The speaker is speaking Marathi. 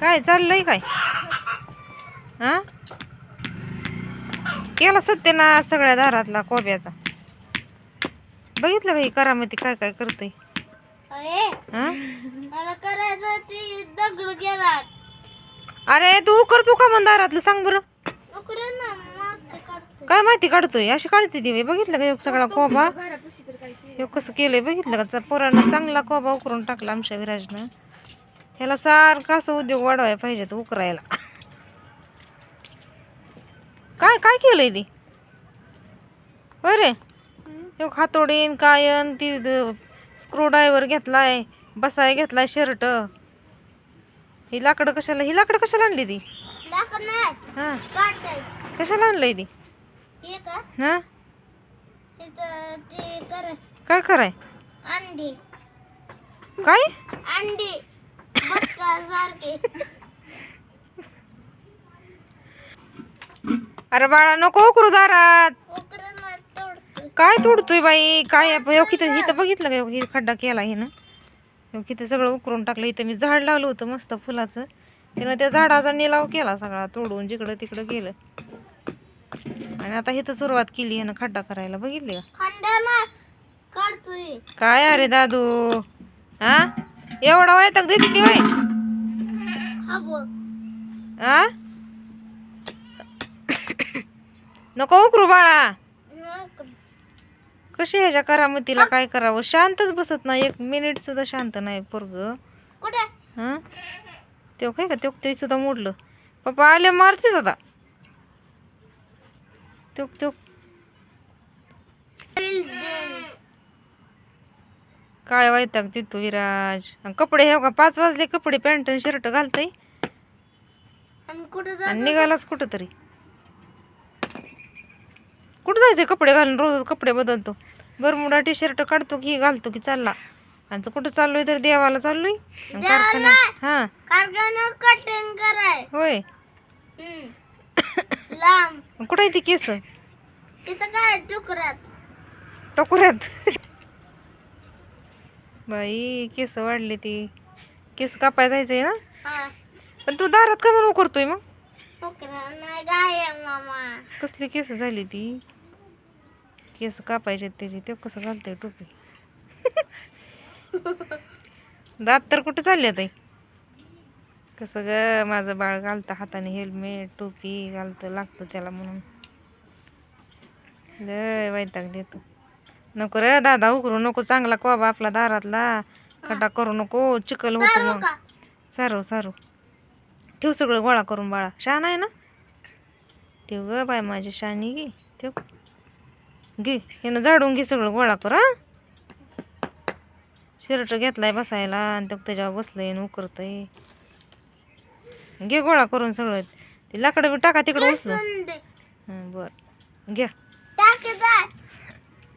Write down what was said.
काय चाललंय काय? हा? केला सत्यनाश सगळ्या दारातला कोब्याचा. बघितलं का ही करामती काय काय करतोय? अरे हा? ते करतो का मग दारातलं सांग बरं. ना मग काय माहिती काढतोय? अशी काढते ती बाई. बघितलं का योग सगळा कोबा? योग कसं केलंय बघितलं का? पोरानं चांगला कोबा उकरून टाकला आमच्या विराजनं. ह्याला सारखा असं उद्योग वाढवायला पाहिजे तर उकरायला. काय काय केलंय ती? बरे योग हातोडीन कायन ती स्क्रू ड्रायव्हर घेतलाय बसाय घेतलाय शर्ट ही लाकडं कशाला ही लाकडं कशाला आणली ती? हा. कशाला आणलंय ती? हे हा? ते काय कराय अंडी. काय? अंडी. अरे बाळा नको उकरू दारात. काय तोडतोय बाई? काय किती इथं बघितलं का हे खड्डा केला हिनं? ह्यो किती सगळं उकरून टाकलं. इथं मी झाड लावलं होतं मस्त फुलाचं. तिनं त्या झाडाचा निलाव केला सगळा तोडून जिकडं तिकडं गेलं. आणि आता इथं सुरुवात केली ह्यानं खड्डा करायला. बघितली का? काय अरे दादू? हा? एवढा वैताग देते ती हा बघ हा नको उकरू बाळा. कशी ह्याच्या करामतीला काय करावं? शांतच बसत नाही. एक मिनिट सुद्धा शांत नाही पोरग. हां? तेव्हा काय का? ते सुद्धा मोडलं. पप्पा आले मारतेच आता. तेव्हा काय वैताग देतो विराज? कपडे हे का पाच वाजले कपडे पॅन्ट आणि शर्ट घालतय. आणि निघालाच कुठं तरी कुठं जायचंय कपडे घालून? रोज कपडे बदलतो. बरमुडा टी शर्ट काढतो की घालतो की चालला. आणि कुठं चाललोय तर देवाला चाललोय? आणि कारखान्यात हां. कारखान्यात कटिंग कराय. होय. लांब. कुठं आहे ती केस? काय टुकऱ्यात टोकऱ्यात बाई केस वाढले ती. केस कापाय जायचंय ना? हा. पण तू दारात का म्हणून करतोय मग? कसली केस झाली ती? केस कापायचे त्याची ते कसं घालतंय टोपी? दात तर कुठं चालले आता? कसं ग माझं बाळ घालतं हाताने हेल्मेट टोपी घालतं लागतं त्याला म्हणून. लय वैताग देतो. नको रे दादा उकरू नको चांगला कोबा आपला दारातला. खड्डा करू नको चिकल होतं मग. सारू सारू. ठेव सगळं गोळा करून बाळा. शान आहे ना? ठेव ग बाय माझी शानी घे ठेव. घे यानं झाडून घे सगळं गोळा कर शर्ट घेतलाय बसायला आणि तो त्याच्यावर बसलंय आणि उकरतय. घे गोळा करून सगळं. ते लाकडं बी टाका तिकडं हं, बरं. घ्या.